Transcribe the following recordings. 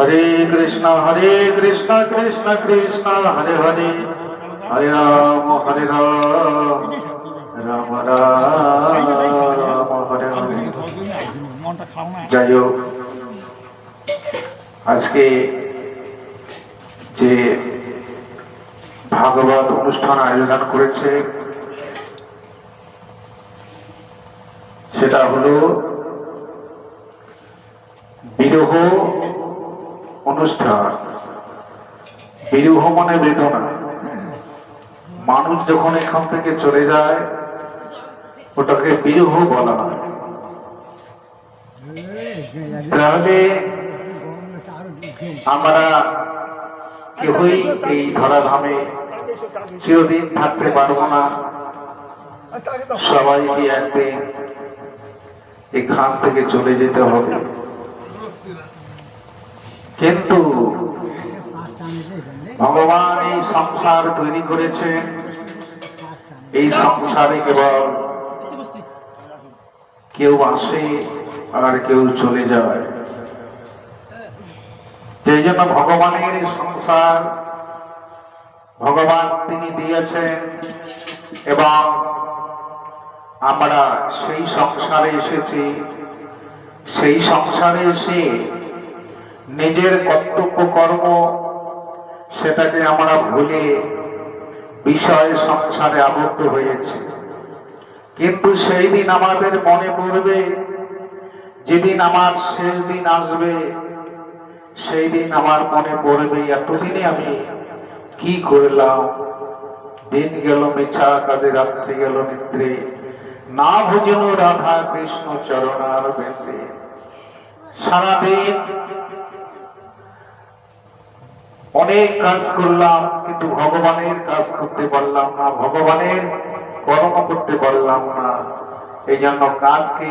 হরে কৃষ্ণ হরে কৃষ্ণ কৃষ্ণ কৃষ্ণ, হরে হরে। হরে রাম হরে রাম। রাম হরে হরে। যাই হোক আজকে যে ভাগবত অনুষ্ঠান আয়োজন করেছে, সেটা হলো বিরহ অনুষ্ঠান। বিরহ বেদনা। মানুষ যখন এখান থেকে চলে যায়, ওটাকে বিরহ বলা তাহলে আমরা কেউই এই ধরাধামে চিরদিন থাকতে পারব না। সবাইকে একদিন এখান থেকে চলে যেতে হবে। কিন্তু ভগবান এই সংসার তৈরি করেছেন এই সংসারে কেবল কেউ আসে আর কেউ চলে যায়। সেই জন্য ভগবানের সংসার ভগবান তিনি দিয়েছেন এবং আমরা সেই সংসারে এসেছি। সেই সংসারে এসে নিজের কর্তব্য কর্ম সেটাকে আমরা ভুলে বিষয় সংসারে আবদ্ধ হয়েছে। কিন্তু সেই দিন আমাদের মনে পড়বে, যেদিন আমার শেষ দিন আসবে, সেই দিন আমার মনে পড়বে, এতদিনে আমি কি করলাম? দিন গেল মিছা, কাজে রাত্রি গেল নিদ্রে। না ভুজন রাধা কৃষ্ণ চরণার বেঁধে সারাদিন অনেক কাজ করলাম, কিন্তু ভগবানের কাজ করতে পারলাম না, ভগবানের কর্ম করতে পারলাম না। এই জন্য কাজকে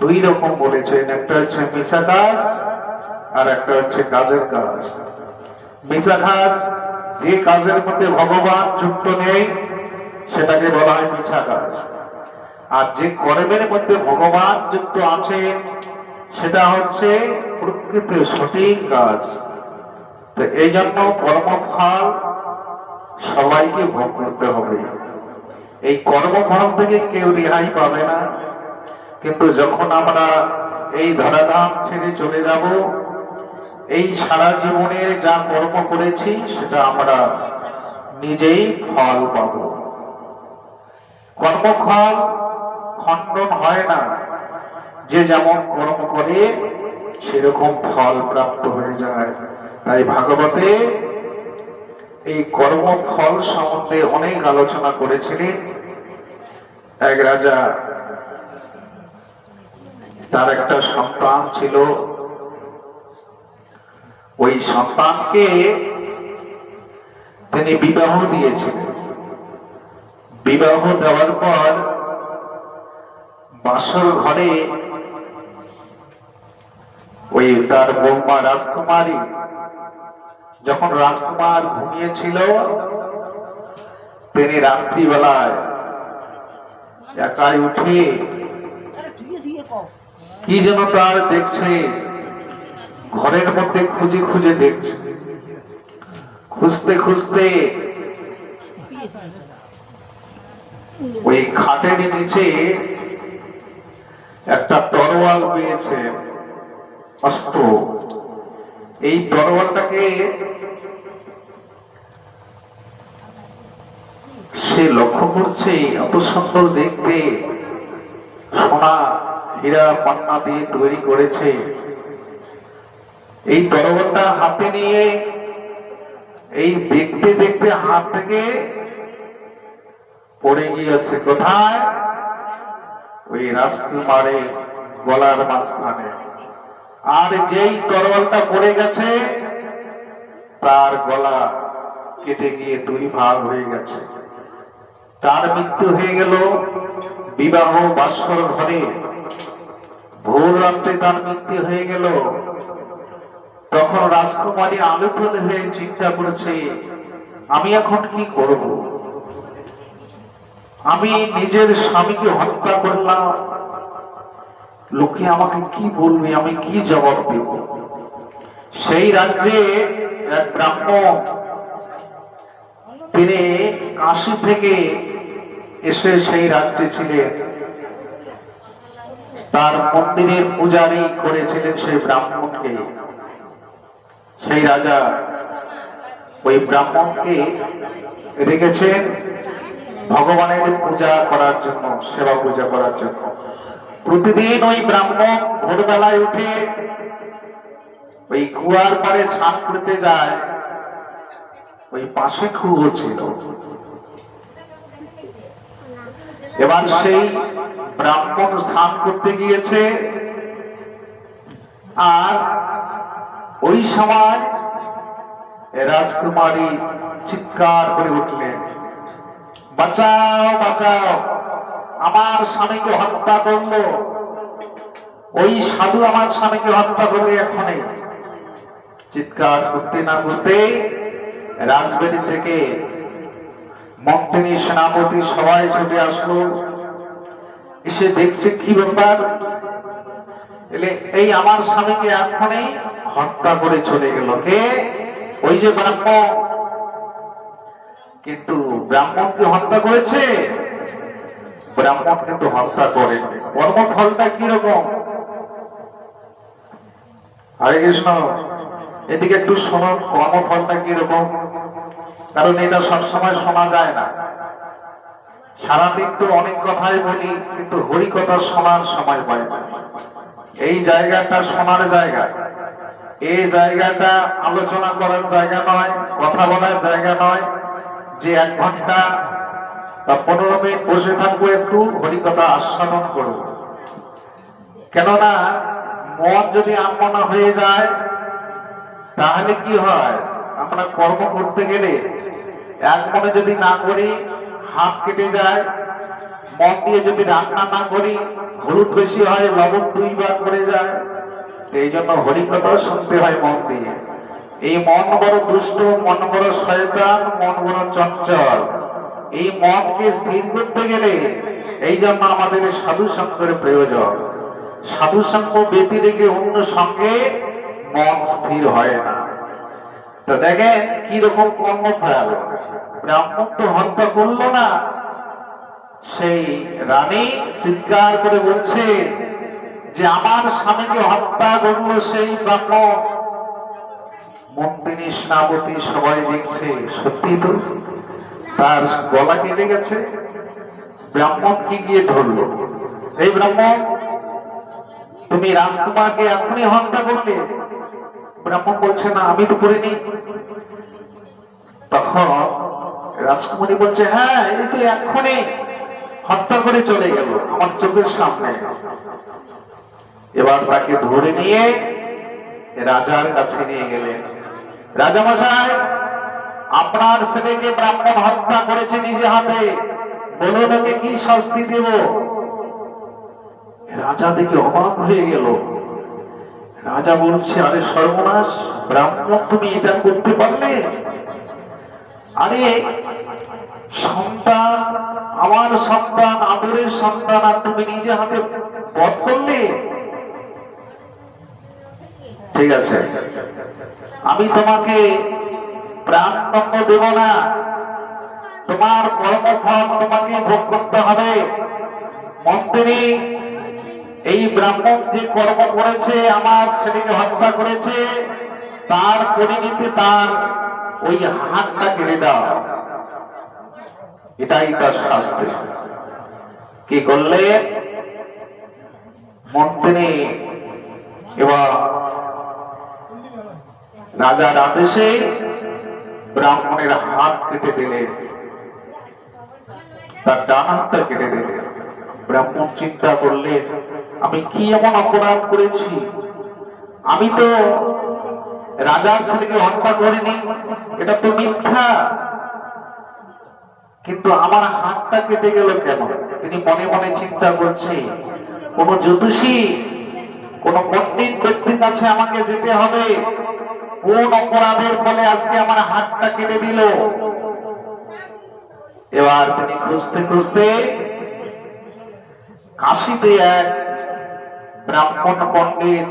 দুই রকম বলেছেন, একটা হচ্ছে মিশা কাজ আর একটা হচ্ছে কাজের কাজ। মিশা কাজ, যে কাজের মধ্যে ভগবান যুক্ত নেই, সেটাকে বলা হয় মিছা কাজ। আর যে কর্মের মধ্যে ভগবান যুক্ত আছে সেটা হচ্ছে প্রকৃত সঠিক কাজ। তো এই জন্য কর্মফল সবাইকে ভোগ করতে হবে। এই কর্মফল থেকে কেউ রেহাই পাবে না। কিন্তু যখন আমরা এই ধরাধাম ছেড়ে চলে যাব, এই সারা জীবনের যা কর্ম করেছি, সেটা আমরা নিজেই ফল পাব। কর্মফল খণ্ডন হয় না। যে যেমন কর্ম করে সেরকম ফল প্রাপ্ত হয়ে যায়। তাই ভাগবতে এই কর্মফল সম্বন্ধে অনেক আলোচনা করেছিলেন। এক রাজা, তার একটা সন্তান ছিল। ওই সন্তানকে তিনি বিবাহ দিয়েছিলেন। বিবাহ দেওয়ার পর বাসর ঘরে ওই তার বৌমা রাজকুমারী যখন রাজকুমার ঘুমিয়েছিল তিনি রাত্রিবেলায় একাই উঠে কি যেন তার দেখছে ঘরের মধ্যে খুঁজে খুঁজে দেখছে। খুঁজতে খুঁজতে ওই খাটের নিচে একটা তরোয়াল পেয়েছে। অস্ত্র এই তরোয়ালটাকে সে লক্ষ্য করছে, এত সুন্দর দেখতে। সোনা হীরা পান্না দিয়ে তৈরি করেছে। এই তরোয়ালটা হাতে নিয়ে, এই দেখতে দেখতে হাত থেকে পড়ে গিয়েছে। কোথায়? ওই রাজকুমারের গলার মাঝখানে। আর যেই তরোয়ালটা পড়ে গেছে, তার গলা কেটে গিয়ে দুই ভাগ হয়ে গেছে। তার মৃত্যু হয়ে গেল বিবাহ বাসর ঘরে। ভোর রাত্রে তার মৃত্যু হয়ে গেল। তখন রাজকুমারী আলোকিত হয়ে চিন্তা করেছে, আমি এখন কি করব? আমি নিজের স্বামীকে হত্যা করলাম। লোকে আমাকে কি বলবে, আমি কি জবাব দেব? সেই রাজ্যে এক ব্রাহ্মণ, তিনি কাশি থেকে এসে সেই রাজ্যে ছিলেন। তার মন্দিরের পূজারি করেছিলেন সেই ব্রাহ্মণকে। সেই রাজা ওই ব্রাহ্মণকে রেখেছেন ভগবানের পূজা করার জন্য, সেবা পূজা করার জন্য। প্রতিদিন ওই ব্রাহ্মণ ভোরবেলায় উঠে ওই কুয়ার পাড়ে ছান করতে যায়। ওই পাশে কুয়ো ছিল। এবার সেই ব্রাহ্মণ স্নান করতে গিয়েছে। আর ওই সময় রাজকুমারী চিৎকার করে উঠলেন, বাঁচাও বাঁচাও। আমার স্বামীকে হত্যা করল। ওই সাধু আমার স্বামীকে হত্যা করবে এখনই চিৎকার করতে না করতে রাজবাড়ি থেকে মন্ত্রী, সেনাপতি সবাই ছুটে আসলো। এসে দেখছে কি ব্যাপার? এই আমার স্বামীকে এখনই হত্যা করে চলে গেল। কে? ওই যে ব্রাহ্মণ। কিন্তু ব্রাহ্মণকে হত্যা করেছে? ব্রাহ্মণ কিন্তু হত্যা করে কর্মফলটা কীরকম? হরে কৃষ্ণ। এদিকে একটু শোনো কর্মফলটা কীরকম? কারণ এটা সবসময় শোনা যায় না। সারাদিন তো অনেক কথাই বলি, কিন্তু হরি কথা শোনার সময় না। এই জায়গাটা শোনার জায়গা। এই জায়গাটা আলোচনা করার জায়গা নয়, কথা বলার জায়গা নয়। যে এক ঘণ্টা বা পনেরো মিনিট বসে থাকব একটু, হরিকথা আস্বাদন করব। কেননা, মন যদি আনমনা হয়ে যায়, তাহলে কি হয়? আমরা কর্ম করতে গেলে এক মনে যদি না করি, হাত কেটে যায়। মন দিয়ে যদি রান্না না করি, হলুদ বেশি হয়, লবণ দুইবার করে যায়। এই জন্য হরিকথাও শুনতে হয় মন দিয়ে। এই মন বড় দুষ্ট, মন বড় শয়তান, মন বড় চঞ্চল। এই মনকে স্থির করতে গেলে এই জন্য আমাদের সাধু সঙ্গের প্রয়োজন। সাধু সঙ্গ ব্যতি রেখে অন্য সঙ্গে মন স্থির হয় না। তো দেখেন কি রকম কর্মফল। ব্রাহ্মণ তো হত্যা করল না। সেই রানী চিৎকার করে বলছে যে, আমার স্বামীকে হত্যা করল সেই ব্রাহ্মণ। মন্ত্রী সেনাপতি সবাই দেখছে, সত্যি তো? তার গলা কেটে গেছে। ব্রাহ্মণ কি গিয়ে ধরলো। এই ব্রাহ্মণ, তুমি রাজকুমারকে এখনই হত্যা করলে? ব্রাহ্মণ বলছে, না, আমি তো করিনি তখন রাজকুমারী বলছে হ্যাঁ এই তো এক্ষুনি হত্যা করে চলে গেল, আমার চোখের সামনে। এবার তাকে ধরে নিয়ে রাজার কাছে নিয়ে গেলেন। রাজা মশাই আপনার ছেলেকে ব্রাহ্মণ হত্যা করেছে নিজে হাতে। বলুন ওকে কি শাস্তি দেব? রাজা দেখে অবাক হয়ে গেল। রাজা বলছে, আরে সর্বনাশ, ব্রাহ্মণ তুমি এটা করতে পারলে? আরে, সন্তান, আমার সন্তান, আদরের সন্তান, আর তুমি নিজে হাতে বধ করলে? ঠিক আছে, আমি তোমাকে প্রাণদণ্ড দেব না। তোমার কর্মফল তোমাকে ভোগ করতে হবে। মন্ত্রী, এই ব্রাহ্মণ যে কর্ম করেছে, আমার ছেলেকে হত্যা করেছে, তার পরিণতি তার ওই হাতটা কেড়ে দাও। এটাই তার শাস্তি। কি করলে? মন্ত্রী, এবার রাজার আদেশে ব্রাহ্মণের হাত কেটে দিলেন তার ডান কেটে দিলেন ব্রাহ্মণ চিন্তা করলেন আমি কি এমন অপরাধ করেছি? আমি তো রাজার ছেলেকে হত্যা করিনি, এটা তো মিথ্যা। কিন্তু আমার হাতটা কেটে গেল কেন? তিনি মনে মনে চিন্তা করছে, কোন জ্যোতিষী, কোন পণ্ডিত ব্যক্তির কাছে আমাকে যেতে হবে। কোন অপরাধের ফলে আজকে আমার হাতটা কেটে দিল? এবার তিনি খুঁজতে খুঁজতে কাশিতে এক ব্রাহ্মণ পণ্ডিত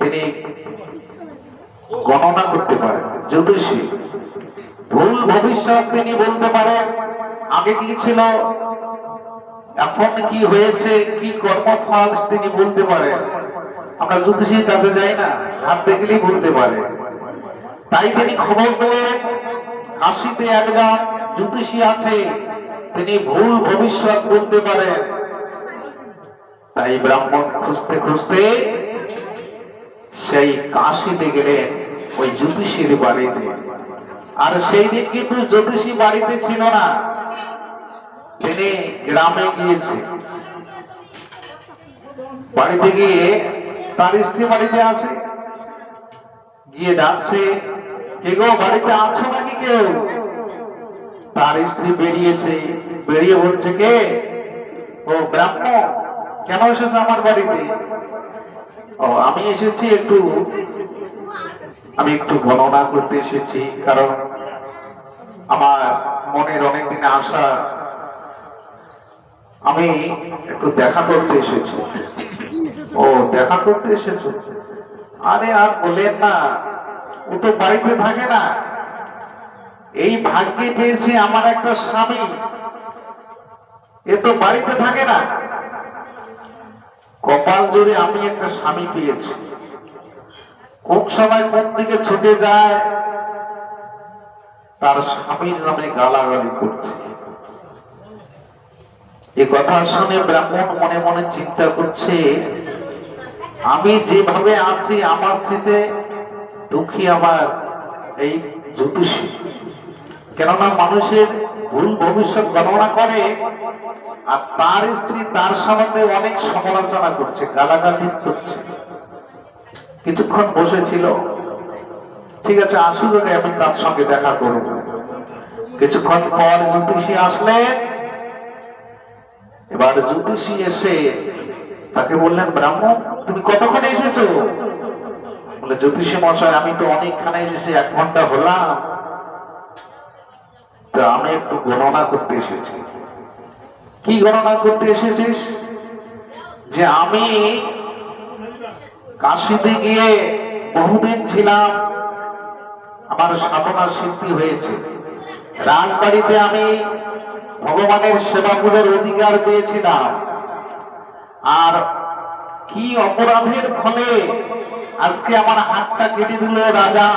তিনি গণনা করতে পারেন, জ্যোতিষী। ভুল ভবিষ্যৎ তিনি বলতে পারেন, আগে কি ছিল? এখন কি হয়েছে? কি কর্মফল তিনি বলতে পারেন? আমরা জ্যোতিষীর কাছে যাই না, হাত দেখলেই বলতে পারে। তাই তিনি খবর পেলেন কাশিতে একজন জ্যোতিষী আছে, তিনি ভুল ভবিষ্যৎ বলতে পারেন। তাই ব্রাহ্মণ খুঁজতে খুঁজতে সেই কাশিতে গেলেন ওই জ্যোতিষীর বাড়িতে। আর সেই দিন কিন্তু জ্যোতিষী বাড়িতে ছিল না, তিনি গ্রামে গিয়েছে। বাড়িতে গিয়ে তার স্ত্রী বাড়িতে আছে। গিয়ে ডাকছে, কে গো, বাড়িতে আছো নাকি কেউ? তার স্ত্রী বেরিয়েছে, বেরিয়ে বলছে, কে? ও, ব্রাহ্মণ। কেন এসেছ আমার বাড়িতে? ও, আমি এসেছি একটু, আমি একটু গণনা করতে এসেছি, কারণ আমার মনের অনেকদিন আশা, আমি একটু দেখা করতে এসেছি। ও, দেখা করতে এসেছ? আরে আর বলেন না, ও তো বাড়িতে থাকে না। এই ভাগ্যে পেয়েছি আমার একটা স্বামী। এ তো বাড়িতে থাকে না। কপাল জোরে আমি একটা স্বামী পেয়েছি। কোন সময় কোন দিকে ছুটে যায়, তার স্বামীর নামে গালাগালি করছে। এ কথা শুনে ব্রাহ্মণ মনে মনে চিন্তা করছে আমি যেভাবে আছি, আমার থেকে দুঃখী আমার এই জ্যোতিষী। কেননা মানুষের ভুল ভবিষ্যৎ গণনা করে, আর তার স্ত্রী তার সম্বন্ধে অনেক সমালোচনা করছে, গালাগালি করছে। কিছুক্ষণ বসেছিল। ঠিক আছে আসুন আমি তার সঙ্গে দেখা করব। কিছুক্ষণ পর জ্যোতিষী আসলেন। এবার জ্যোতিষী এসে তাকে বললেন, ব্রাহ্মণ, তুমি কতক্ষণে এসেছ? বলে, জ্যোতিষী মশাই, আমি তো অনেকখানে এসেছি, এক ঘণ্টা হলাম। তো আমি একটু গণনা করতে এসেছি। কি গণনা করতে এসেছিস? যে আমি কাশিতে গিয়ে বহুদিন ছিলাম, আমার সাধনা সিদ্ধি হয়েছে। রাজবাড়িতে আমি ভগবানের সেবা পূজার অধিকার পেয়েছিলাম। আর কি অপরাধের ফলে আজকে আমার হাতটা কেটে দিল রাজা,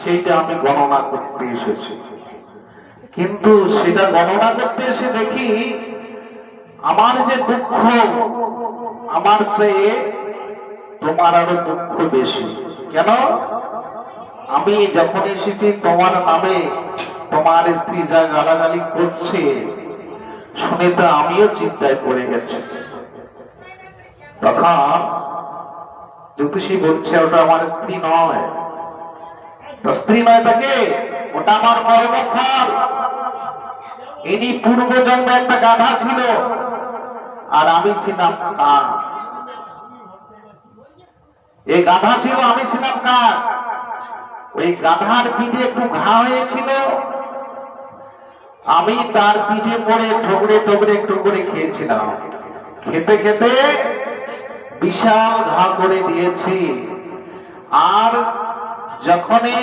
সেইটা আমি গণনা করতে এসেছি। কিন্তু সেটা গণনা করতে এসে দেখি আমার যে দুঃখ, আমার চেয়ে তোমার আরও দুঃখ বেশি। কেন? আমি যখন এসেছি তোমার নামে তোমার স্ত্রী যা গালাগালি করছে, শুনে তো আমিও চিন্তায় পড়ে গেছি। তখন জ্যোতিষী বলছে, ওটা আমার স্ত্রী নয়। স্ত্রী নয় তাকে? ওটা আমার কর্মফল। ইনি পূর্ব জন্মে একটা গাধা ছিল, আর আমি ছিলাম কান এই গাধা ছিল, আমি ছিলাম কান ওই গাধার পিঠে একটু ঘা হয়েছিল। আমি তার পিঠে পড়ে ঠোকরে ঠোকরে একটু করে খেয়েছিলাম। খেতে খেতে বিশাল ঘা করে দিয়েছি। আর যখনই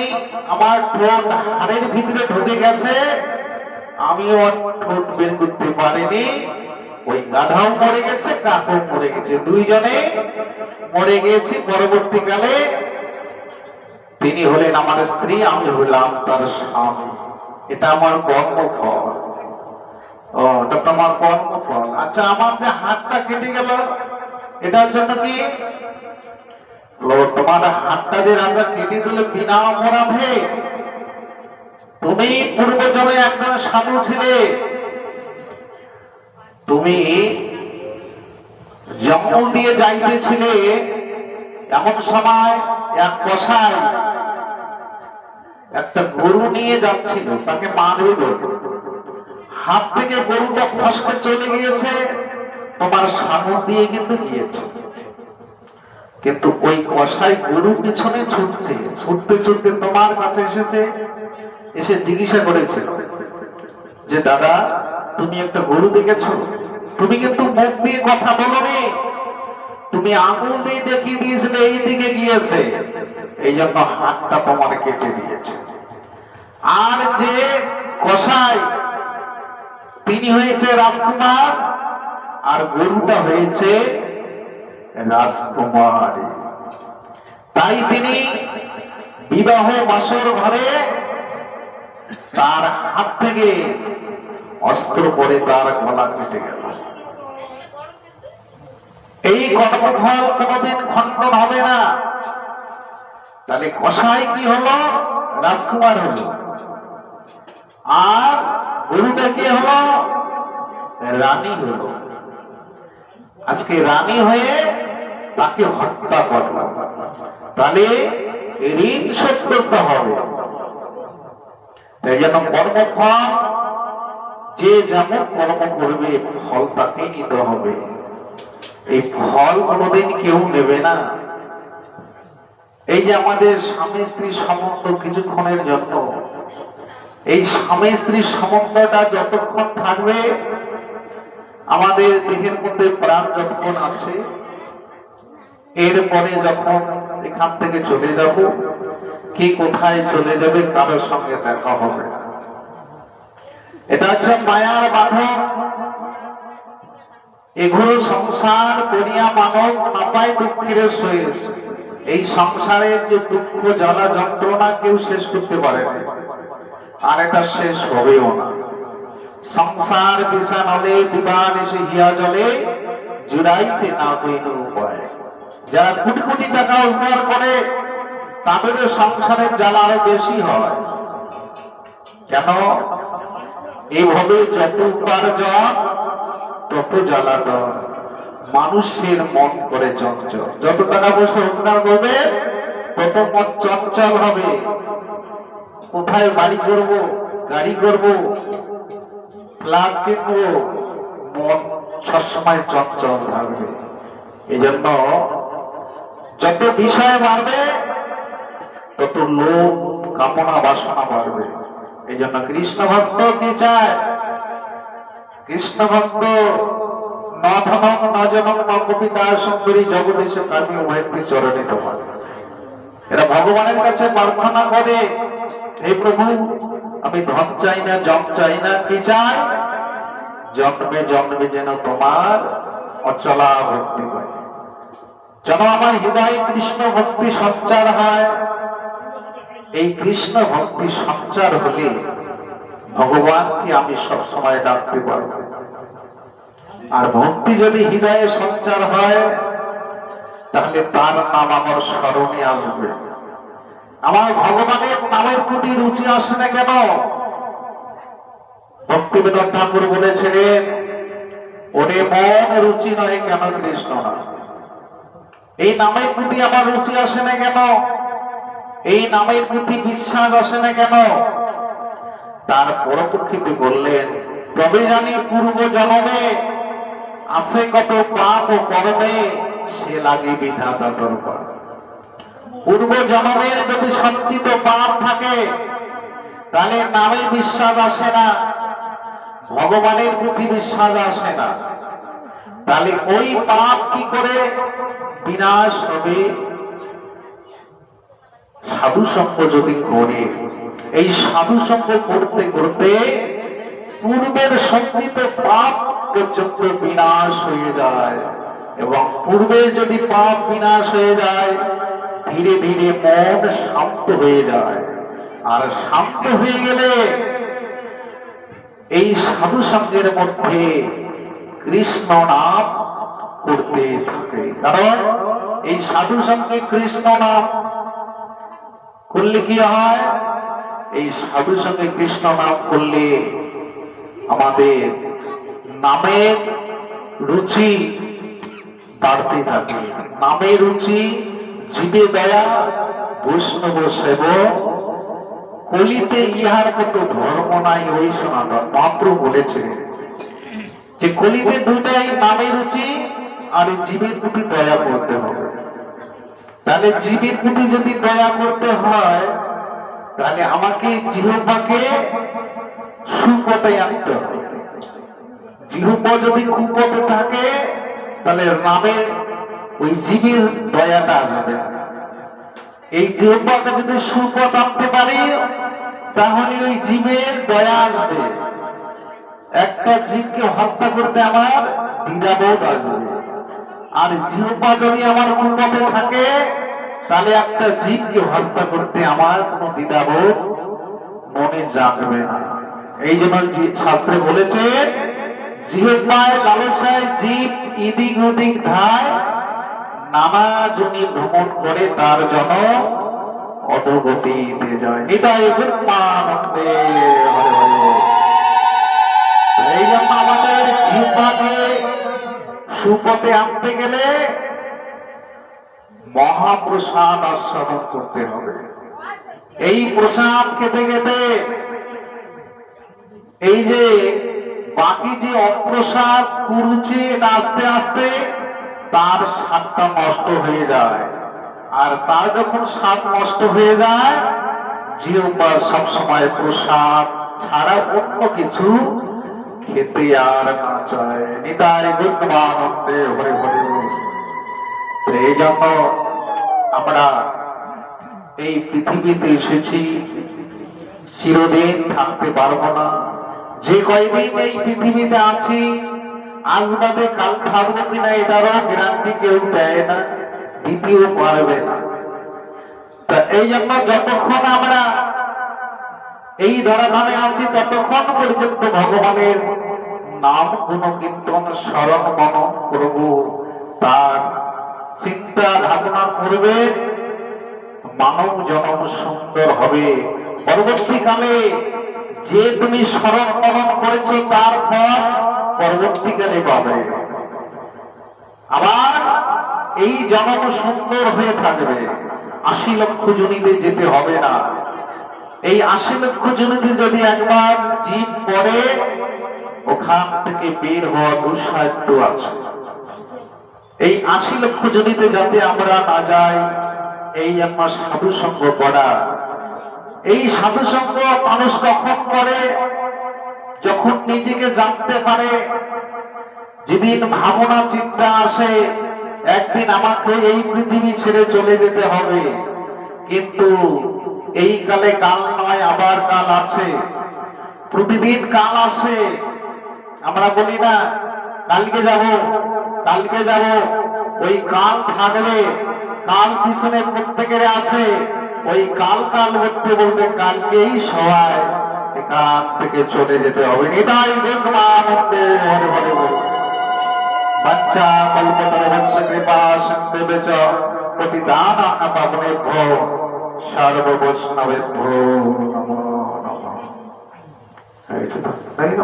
আমার ঠোঁট হাড়ের ভিতরে ঢুকে গেছে, আমিও ঠোঁট বের করতে পারিনি। ওই গাধাও মরে গেছে, কাকও মরে গেছে। দুইজনে মরে গিয়েছি পরবর্তীকালে। তিনি হলেন আমার স্ত্রী, আমি হলাম তার স্বামী। এটা আমার কর্মফল। ও, এটা তো আমার কর্মফল। আচ্ছা আমার যে হাতটা কেটে গেল এটার জন্য কি? তোমার হাতটা যে রাজা কেটে দিলে বিনা অপরাধে, তুমি পূর্বজনে একজন সাধু ছিলে। তুমি জঙ্গল দিয়ে যাইতেছিলে এমন সময় এক কষাই একটা গরু নিয়ে যাচ্ছিল, তাকে মারল। হাত থেকে গরুটা ফসকে চলে গিয়েছে। তোমার সামনে দিয়ে কিন্তু গিয়েছে। কিন্তু ওই কষাই গরু পিছনে ছুটছে, ছুটতে ছুটতে তোমার কাছে এসেছে, এসে জিজ্ঞাসা করেছে যে, দাদা, তুমি একটা গরু দেখেছ? তুমি কিন্তু মুখ দিয়ে কথা বলনি। তুমি আঙুল দিয়ে দেখিয়ে দিয়েছিলে, এই দিকে গিয়েছে। এই জন্য হাতটা তোমার কেটে দিয়েছে। আর যে কসাই, তিনি হয়েছে রাজকুমার আর গরুটা হয়েছে রাজকুমারী। তাই তিনি বিবাহ বাসর ঘরে তার হাত থেকে অস্ত্র পরে তার গলা কেটে গেল। এই কর্মফল কোনদিন খণ্ডন হবে না। তাহলে কষাই কি হলো? রাজকুমার হলো। আর গরুটা কি হলো? রানী হলো। আজকে রানী হয়ে তাকে হত্যা করল তাহলে ঋণ শোধ করতে হবে। তাই যেন কর্মফল, যে যেমন কর্ম করবে, ফল তাকেই নিতে হবে। এই ফল কোনোদিন কেউ নেবে না। এই যে আমাদের স্বামী স্ত্রীর সম্বন্ধ কিছুক্ষণের জন্য, এই স্বামী স্ত্রীর সম্বন্ধটা যতক্ষণ থাকবে আমাদের দেহের মধ্যে প্রাণ যতক্ষণ আছে, এরপরে যখন এখান থেকে চলে যাব, কি কোথায় চলে যাবে কারোর সঙ্গে দেখা হবে এটা হচ্ছে মায়ার বাঁধন এগুলো সংসার করিয়া মানব নাপায় দুঃখের শোয়ে এই সংসারের যে দুঃখ, জ্বালা, যন্ত্রণা কেউ শেষ করতে পারে আর এটা শেষ হবেও না। সংসার বিষান হলে দিবান এসে হিয়া জলে জুড়াইতে না হইল উপায় যারা কোটি কোটি টাকা উদ্ধার করে তাদের সংসারের জ্বালা আরও বেশি হয়। কেন? এইভাবে যত উপার্জন, তত জ্বালাতন মানুষের মন করে চঞ্চল। যত টাকা পয়সা রোজগার করবে, তত মন চঞ্চল হবে। কোথায় বাড়ি করব, গাড়ি করব ফ্ল্যাট কিনবো মন সবসময় চঞ্চল থাকবে। এই জন্য যত বিষয় বাড়বে, তত লোভ, কামনা, বাসনা বাড়বে। এই জন্য কৃষ্ণ ভক্ত কি চায়? কৃষ্ণ ভক্ত নধনম নজনম নকপিতা সুন্দরী, জগদীশ কামি উভয়টি চরণে তোমার। এরা ভগবানের কাছে প্রার্থনা করে, হে প্রভু আমি ধন চাই না জম চাই না, কি চাই? জন্মে জন্মে যেন তোমার অচলা ভক্তি যেন আমার হৃদয় কৃষ্ণ ভক্তি সঞ্চার হয়। এই কৃষ্ণ ভক্তি সঞ্চার হলে ভগবানকে আমি সব সময় ডাকতে পারব। আর ভক্তি যদি হৃদয়ে সঞ্চার হয়, তাহলে তার নাম আমার স্মরণে আসবে। আমার ভগবানের নামের প্রতি রুচি আসে না কেন? ভক্তিবিনোদ ঠাকুর বলেছিলেন ওরে মন রুচি নয় কেন কৃষ্ণ না এই নামের প্রতি আমার রুচি আসে না কেন? এই নামের প্রতি বিশ্বাস আসে না কেন? তার পরপক্ষিতে বললেন, তবে জানি পূর্ব জন্মে আছে কত পাপ ও কর্মে সে লাগে বিধাতা দরবার পূর্ব জন্মের যদি সঞ্চিত পাপ থাকে, তাহলে নামে বিশ্বাস আসে না, ভগবানের প্রতি বিশ্বাস আসে না। তাহলে ওই পাপ কি করে বিনাশ হবে? সাধু সঙ্গ যদি করে, এই সাধু সঙ্গ করতে করতে পূর্বের সঞ্চিত পাপ পর্যন্ত বিনাশ হয়ে যায়। এবং পূর্বে যদি পাপ বিনাশ হয়ে যায় ধীরে ধীরে মন শান্ত হয়ে যায়। আর শান্ত হয়ে গেলে এই সাধু সঙ্গের মধ্যে কৃষ্ণ নাম করতে থাকে। কারণ এই সাধু সঙ্গে কৃষ্ণ নাম করলে কি হয়? এই সাধু সঙ্গে কৃষ্ণ নাম করলে আমাদের নামের রুচি বাড়তে থাকে। নামের রুচি জীবে দয়া, বৈষ্ণব সেব, কলিতে ইহার মতো ধর্ম নাই ওই সনাতন, মাত্র বলেছে। যে কলিতে দুটাই নামের রুচি, আর জীবের প্রতি দয়া করতে হবে। তাহলে জীবের প্রতি যদি দয়া করতে হয়, তাহলে আমাকে জিহ্বাকে সুপথে আনতে হবে। জিহ্ব যদি কুপথে থাকে, তাহলে নামে ওই জীবের দয়াটা আসবে। এই জিহ্বাকে যদি সুপথ আনতে পারি, তাহলে ওই জীবের দয়া আসবে। একটা জীবকে হত্যা করতে আমার দ্বিধাবোধ আসবে। আর জিহ্বা যদি আমার কুপথে থাকে, তাহলে একটা জীবকে হত্যা করতে আমার কোনো দ্বিধাবোধ মনে জাগবে না। এই জন্য শাস্ত্রে বলেছে, জিহ্বায়, লালসায় জীব ইদিক ওদিক ধায় নানা জনি ভ্রমণ করে তার জন্য অধগতিতে যায়। নিতাই হরে এই জন্য আমাদের সুপথে আনতে গেলে মহাপ্রসাদ আস্বাদন করতে হবে। এই প্রসাদ খেতে খেতে এই যে বাকি যে অপ্রসাদ কুরুচে এটা আস্তে আস্তে তার স্বাদটা নষ্ট হয়ে যায়। আর তার যখন স্বাদ নষ্ট হয়ে যায় জিহ্বা সবসময় প্রসাদ ছাড়া অন্য কিছু খেতে আর না চায়। নিতাই গুণবানন্দে হরে হরে। এই জন্য আমরা এই পৃথিবীতে এসেছি। চিরদিন থাকতে পারব না। যে কয়দিন এই পৃথিবীতে আছি আজ বাদে কাল থাকব কিনা এটারও গ্যারান্টি কেউ দেয় না, দ্বিতীয় পারবে না। তা এই জন্য যতক্ষণ আমরা এই ধরাধামে আছি, ততক্ষণ পর্যন্ত ভগবানের নাম গুণ কীর্তন স্মরণ মনন করব। তার চিন্তা ধারণা করবে, মানব জনম সুন্দর হবে। পরবর্তীকালে যে তুমি স্মরণ মনন করেছ তার ফল পরবর্তীকালে পাবে। আবার এই জনম সুন্দর হয়ে থাকবে। আশি লক্ষ জনিতে যেতে হবে না। এই আশি লক্ষ জনিতে যদি একবার জীব পড়ে, ওখান থেকে বের হওয়া দুঃসাধ্য আছে। এই আশি লক্ষ জনিতে যাতে আমরা না যাই, এই আমার সাধু সঙ্গ করা এই সাধু সঙ্গ মানুষ কখন করে যখন নিজেকে জানতে পারে, যেদিন ভাবনা চিন্তা আসে, একদিন আমাকে এই পৃথিবী ছেড়ে চলে যেতে হবে। কিন্তু এই কালে কাল নয়, আবার কাল আছে। প্রতিদিন কাল আসে। আমরা বলি না, কালকে যাব কালকে যাব। ওই কাল থাকবে, কাল পিছনে প্রত্যেকের আছে। ওই কাল কাল বলতে বলতে কালকেই সবাই। এখান থেকে চলে যেতে হবে। নিতাই গুণমানন্দে হরে হরে বাচ্চা কল্পতরবস্য কৃপা সন্দেবে চ প্রতিদান ভো। সর্ব বৈষ্ণবে ভো। নমো নমো। তো? তাই না?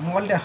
মোবাইলটা